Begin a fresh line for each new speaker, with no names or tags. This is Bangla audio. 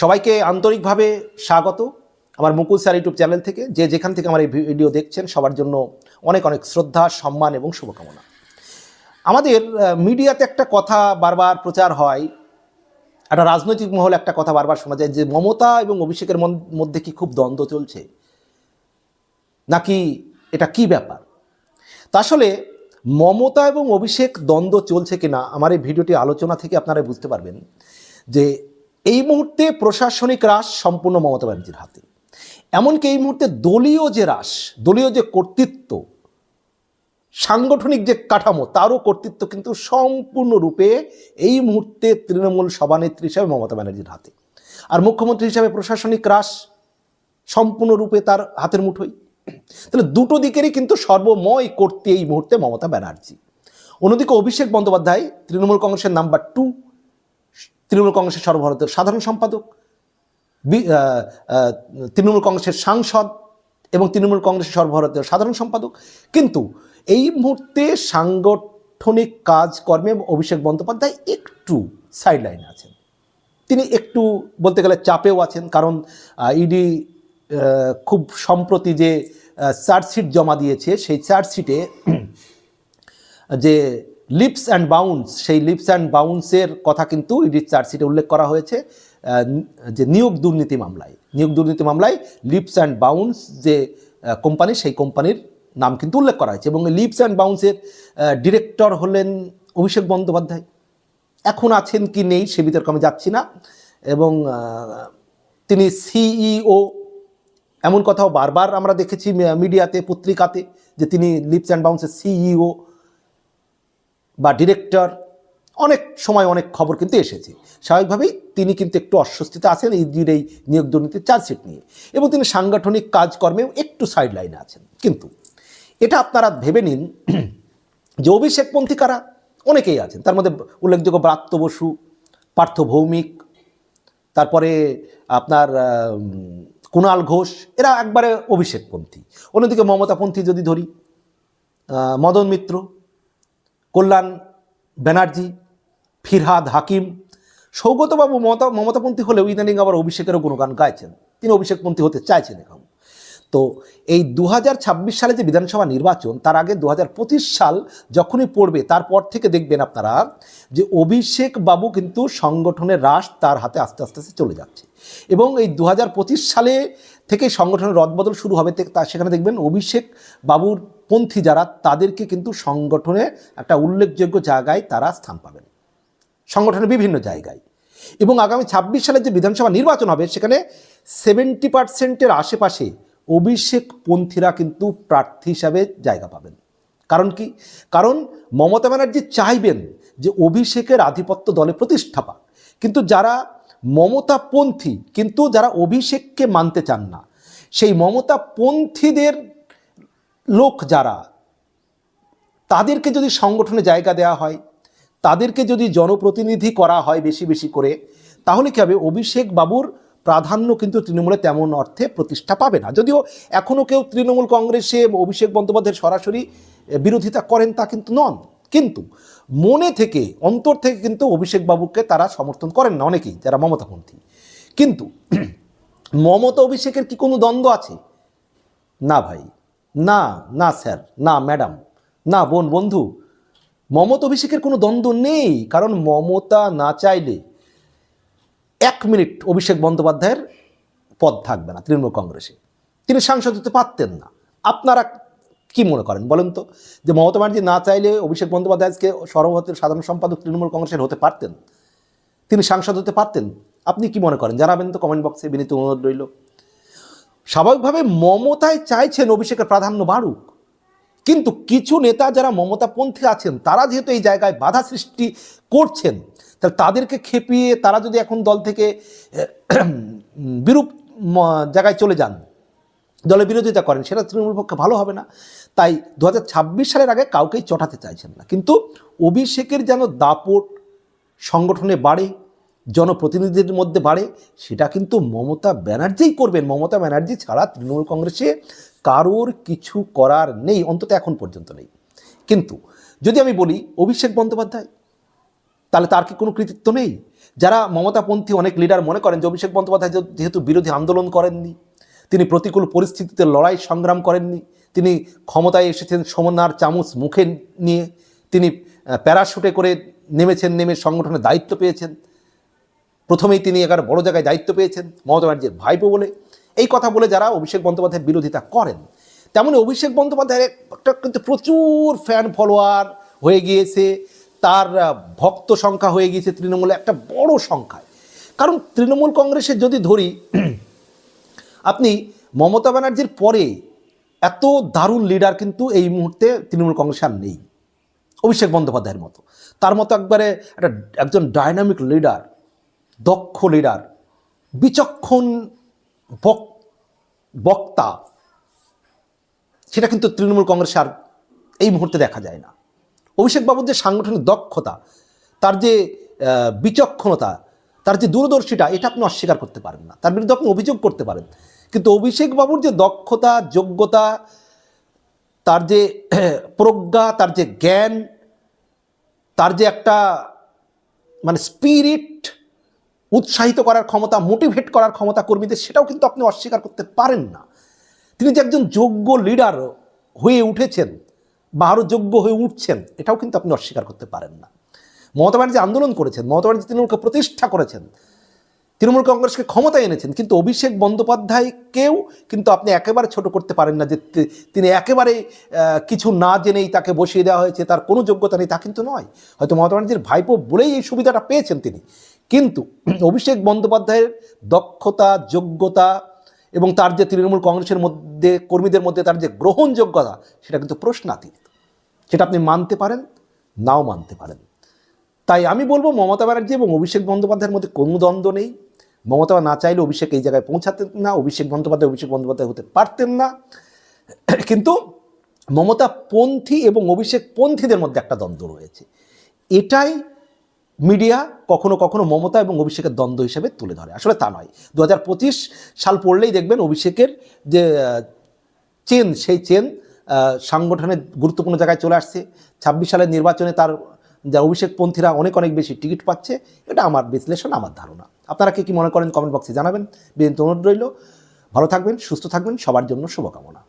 সবাইকে আন্তরিকভাবে স্বাগত আমার মুকুল স্যার ইউটিউব চ্যানেল থেকে। যে যেখান থেকে আমার এই ভিডিও দেখছেন, সবার জন্য অনেক অনেক শ্রদ্ধা, সম্মান এবং শুভকামনা। আমাদের মিডিয়াতে একটা কথা বারবার প্রচার হয়, একটা রাজনৈতিক মহল একটা কথা বারবার শোনা যায় যে মমতা এবং অভিষেকের মধ্যে কি খুব দ্বন্দ্ব চলছে? নাকি এটা কি ব্যাপার? তা আসলে মমতা এবং অভিষেক দ্বন্দ্ব চলছে কিনা, আমার এই ভিডিওটি আলোচনা থেকে আপনারা বুঝতে পারবেন যে এই মুহূর্তে প্রশাসনিক রাশ সম্পূর্ণ মমতা ব্যানার্জির হাতে। এমনকি এই মুহূর্তে দলীয় যে রাশ, দলীয় যে কর্তৃত্ব, সাংগঠনিক যে কাঠামো, তারও কর্তৃত্ব কিন্তু সম্পূর্ণরূপে এই মুহূর্তে তৃণমূল সভানেত্রী হিসাবে মমতা ব্যানার্জির হাতে। আর মুখ্যমন্ত্রী হিসাবে প্রশাসনিক রাশ সম্পূর্ণরূপে তার হাতের মুঠোই। তাহলে দুটো দিকেরই কিন্তু সর্বময় করতে এই মুহূর্তে মমতা ব্যানার্জি। অন্যদিকে অভিষেক বন্দ্যোপাধ্যায় তৃণমূল কংগ্রেসের নাম্বার টু তৃণমূল কংগ্রেসের সর্বভারতীয় সাধারণ সম্পাদক তৃণমূল কংগ্রেসের সাংসদ এবং তৃণমূল কংগ্রেসের সর্বভারতীয় সাধারণ সম্পাদক। কিন্তু এই মুহূর্তে সাংগঠনিক কাজকর্মে অভিষেক বন্দ্যোপাধ্যায় একটু সাইডলাইনে আছেন। তিনি একটু বলতে গেলে চাপেও আছেন কারণ ইডি খুব সম্প্রতি যে চার্জশিট জমা দিয়েছে, সেই চার্জশিটে যে লিপস অ্যান্ড বাউন্স, সেই লিপস অ্যান্ড বাউন্সের কথা কিন্তু ইডির চার্জশিটে উল্লেখ করা হয়েছে যে নিয়োগ দুর্নীতি মামলায়। নিয়োগ দুর্নীতি মামলায় লিপস অ্যান্ড বাউন্স যে কোম্পানি, সেই কোম্পানির নাম কিন্তু উল্লেখ করা হয়েছে এবং লিপস অ্যান্ড বাউন্সের ডিরেক্টর হলেন অভিষেক বন্দ্যোপাধ্যায়। এখন আছেন কি নেই সে বিতর্কে আমি যাচ্ছি না এবং তিনি সিইও এমন কথাও বারবার আমরা দেখেছি মিডিয়াতে, পত্রিকাতে, যে তিনি লিপস অ্যান্ড বাউন্সের সিইও ডিরেক্টর অনেক সময় অনেক খবর কিন্তু এসেছে। স্বাভাবিকভাবেই তিনি কিন্তু একটু অস্বস্তিতে আছেন ইডির এই নিয়োগ দুর্নীতির চার্জশিট নিয়ে। এবং তিনি সাংগঠনিক কাজকর্মেও একটু সাইড লাইনে আছেন। কিন্তু এটা আপনারা ভেবে নিন যে অভিষেকপন্থী কারা? অনেকেই আছেন। তার মধ্যে উল্লেখযোগ্য ব্রাত্য বসু, পার্থ ভৌমিক, তারপরে আপনার কুণাল ঘোষ, এরা একবারে অভিষেকপন্থী। অন্যদিকে মমতাপন্থী যদি ধরি মদন মিত্র কল্যাণ ব্যানার্জি, ফিরহাদ হাকিম, সৌগতবাবু মমতা মমতাপন্থী হলেও ইদানিং আবার অভিষেকেরও গুণগান গাইছেন। তিনি অভিষেকপন্থী হতে চাইছেন এখন। তো এই দু হাজার ছাব্বিশ সালে যে বিধানসভা নির্বাচন, তার আগে দু হাজার পঁচিশ সাল যখনই পড়বে, তারপর থেকে দেখবেন আপনারা যে অভিষেক বাবু কিন্তু সংগঠনের রাশ তার হাতে আস্তে আস্তে আস্তে চলে যাচ্ছে। এবং এই দু হাজার পঁচিশ সালে থেকে সংগঠনের রদবদল শুরু হবে তা সেখানে দেখবেন অভিষেক বাবুর পন্থী যারা, তাদেরকে কিন্তু সংগঠনে একটা উল্লেখযোগ্য জায়গায় তারা স্থান পাবেন। সংগঠনের বিভিন্ন জায়গায়। এবং আগামী ছাব্বিশ সালে যে বিধানসভা নির্বাচন হবে, সেখানে সেভেন্টি পার্সেন্টের আশেপাশে অভিষেক পন্থীরা কিন্তু প্রার্থী হিসাবে জায়গা পাবেন। কারণ কি? কারণ মমতা ব্যানার্জি চাইবেন যে অভিষেকের আধিপত্য দলে প্রতিষ্ঠা পাক। কিন্তু যারা মমতাপন্থী কিন্তু যারা অভিষেককে মানতে চান না, সেই মমতাপন্থীদের লোক যারা, তাদেরকে যদি সংগঠনে জায়গা দেওয়া হয়, তাদেরকে যদি জনপ্রতিনিধি করা হয় বেশি বেশি করে, তাহলে কী হবে? অভিষেক বাবুর প্রাধান্য কিন্তু তৃণমূলে তেমন অর্থে প্রতিষ্ঠা পাবে না। যদিও এখনও কেউ তৃণমূল কংগ্রেসে অভিষেক বন্দ্যোপাধ্যায়ের সরাসরি বিরোধিতা করেন তা কিন্তু নন। কিন্তু মনে থেকে, অন্তর থেকে কিন্তু অভিষেক বাবুকে তারা সমর্থন করেন না অনেকেই, যারা মমতাপন্থী। কিন্তু মমতা অভিষেকের কি কোনো দ্বন্দ্ব আছে? না ভাই। না না স্যার, না ম্যাডাম, না বোন, বন্ধু, মমতা অভিষেকের কোনো দ্বন্দ্ব নেই, কারণ মমতা না চাইলে এক মিনিট অভিষেক বন্দ্যোপাধ্যায়ের পদ থাকবে না তৃণমূল কংগ্রেসে। তিনি সাংসদ হতে পারতেন না। আপনারা কি মনে করেন বলেন তো? যে মমতা ব্যানার্জি না চাইলে অভিষেক বন্দ্যোপাধ্যায় আজকে সর্বভারতীয় সাধারণ সম্পাদক তৃণমূল কংগ্রেসের হতে পারতেন? তিনি সাংসদ হতে পারতেন? আপনি কি মনে করেন? জানাবেন তো কমেন্ট বক্সে বিনীত অনুরোধ রইল। স্বাভাবিকভাবে মমতায় চাইছেন অভিষেকের প্রাধান্য বাড়ুক। কিন্তু কিছু নেতা যারা মমতাপন্থী আছেন, তারা যেহেতু এই জায়গায় বাধা সৃষ্টি করছেন, তাহলে তাদেরকে খেপিয়ে তারা যদি এখন দল থেকে বিরূপ জায়গায় চলে যান, দলে বিরোধিতা করেন, সেটা তৃণমূল পক্ষে ভালো হবে না। তাই দু হাজার ছাব্বিশ সালের আগে কাউকেই চটাতে চাইছেন না। কিন্তু অভিষেকের যেন দাপট সংগঠনে বাড়ে জনপ্রতিনিধিদের মধ্যে বাড়ে, সেটা কিন্তু মমতা ব্যানার্জিই করবেন। মমতা ব্যানার্জি ছাড়া তৃণমূল কংগ্রেসে কারোর কিছু করার নেই, অন্তত এখন পর্যন্ত নেই। কিন্তু যদি আমি বলি অভিষেক বন্দ্যোপাধ্যায়, তাহলে তার কি কোনো কৃতিত্ব নেই? যারা মমতাপন্থী অনেক লিডার মনে করেন যে অভিষেক বন্দ্যোপাধ্যায় যেহেতু বিরোধী আন্দোলন করেননি, তিনি প্রতিকূল পরিস্থিতিতে লড়াই সংগ্রাম করেননি, তিনি ক্ষমতায় এসেছেন সমন্নার চামচ মুখে নিয়ে, তিনি প্যারাশুটে করে নেমেছেন, নেমে সংগঠনের দায়িত্ব পেয়েছেন প্রথমেই তিনি এগারো বড় জায়গায় দায়িত্ব পেয়েছেন মমতা ব্যানার্জির ভাইপো বলে। এই কথা বলে যারা অভিষেক বন্দ্যোপাধ্যায়ের বিরোধিতা করেন, তেমনি অভিষেক বন্দ্যোপাধ্যায়ের একটা কিন্তু প্রচুর ফ্যান ফলোয়ার হয়ে গিয়েছে, তার ভক্ত সংখ্যা হয়ে গিয়েছে তৃণমূলে, একটা বড় সংখ্যায়। কারণ তৃণমূল কংগ্রেসের যদি ধরি, আপনি মমতা ব্যানার্জির পরে এত দারুণ লিডার কিন্তু এই মুহূর্তে তৃণমূল কংগ্রেস আর নেই, অভিষেক বন্দ্যোপাধ্যায়ের মতো। তার মতো একবারে একটা, একজন ডায়নামিক লিডার দক্ষ লিডার বিচক্ষণ বক- বক্তা, সেটা কিন্তু তৃণমূল কংগ্রেসে আর এই মুহূর্তে দেখা যায় না। অভিষেক বাবুর যে সাংগঠনিক দক্ষতা, তার যে বিচক্ষণতা, তার যে দূরদর্শিতা, এটা আপনি অস্বীকার করতে পারেন না। তার বিরুদ্ধে আপনি অভিযোগ করতে পারেন। কিন্তু অভিষেক বাবুর যে দক্ষতা, যোগ্যতা, তার যে, প্রজ্ঞা, তার যে জ্ঞান, তার যে একটা মানে স্পিরিট উৎসাহিত করার ক্ষমতা মোটিভেট করার ক্ষমতা কর্মীদের, সেটাও কিন্তু আপনি অস্বীকার করতে পারেন না। তিনি যে একজন যোগ্য লিডার হয়ে উঠেছেন বা আরও যোগ্য হয়ে উঠছেন, এটাও কিন্তু আপনি অস্বীকার করতে পারেন না। মমতা ব্যানার্জি আন্দোলন করেছেন, মমতা ব্যানার্জি ওকে প্রতিষ্ঠা করেছেন। তৃণমূল কংগ্রেসকে ক্ষমতায় এনেছেন, কিন্তু অভিষেক বন্দ্যোপাধ্যায়কেও কিন্তু আপনি একেবারে ছোট করতে পারেন না যে তিনি একেবারে কিছু না জেনেই তাকে বসিয়ে দেওয়া হয়েছে, তার কোনো যোগ্যতা নেই, তা কিন্তু নয়। হয়তো মমতা ব্যানার্জির ভাইপো বলেই এই সুবিধাটা পেয়েছেন তিনি। কিন্তু অভিষেক বন্দ্যোপাধ্যায়ের দক্ষতা, যোগ্যতা এবং তার যে তৃণমূল কংগ্রেসের মধ্যে, কর্মীদের মধ্যে তার যে গ্রহণযোগ্যতা, সেটা কিন্তু প্রশ্নাতীত। সেটা আপনি মানতে পারেন, নাও মানতে পারেন। তাই আমি বলব মমতা ব্যানার্জি এবং অভিষেক বন্দ্যোপাধ্যায়ের মধ্যে কোনো দ্বন্দ্ব নেই। মমতা না চাইলে অভিষেক এই জায়গায় পৌঁছাতেন না, অভিষেক বন্দ্যোপাধ্যায় অভিষেক বন্দ্যোপাধ্যায় হতে পারতেন না। কিন্তু মমতা পন্থী এবং অভিষেক পন্থীদের মধ্যে একটা দ্বন্দ্ব রয়েছে। এটাই মিডিয়া কখনো কখনো মমতা এবং অভিষেকের দ্বন্দ্ব হিসেবে তুলে ধরে। আসলে তা নয়। দু সাল পড়লেই দেখবেন অভিষেকের যে চেন, সেই চেন সাংগঠনের গুরুত্বপূর্ণ জায়গায় চলে আসছে। ছাব্বিশ সালের নির্বাচনে তার, যা অভিষেকপন্থীরা অনেক অনেক বেশি টিকিট পাচ্ছে, এটা আমার বিশ্লেষণ, আমার ধারণা। আপনারা কি কি মনে করেন কমেন্ট বক্সে জানাবেন। বিদিন অনুরোধ রইল। ভালো থাকবেন, সুস্থ থাকবেন, সবার জন্য শুভকামনা।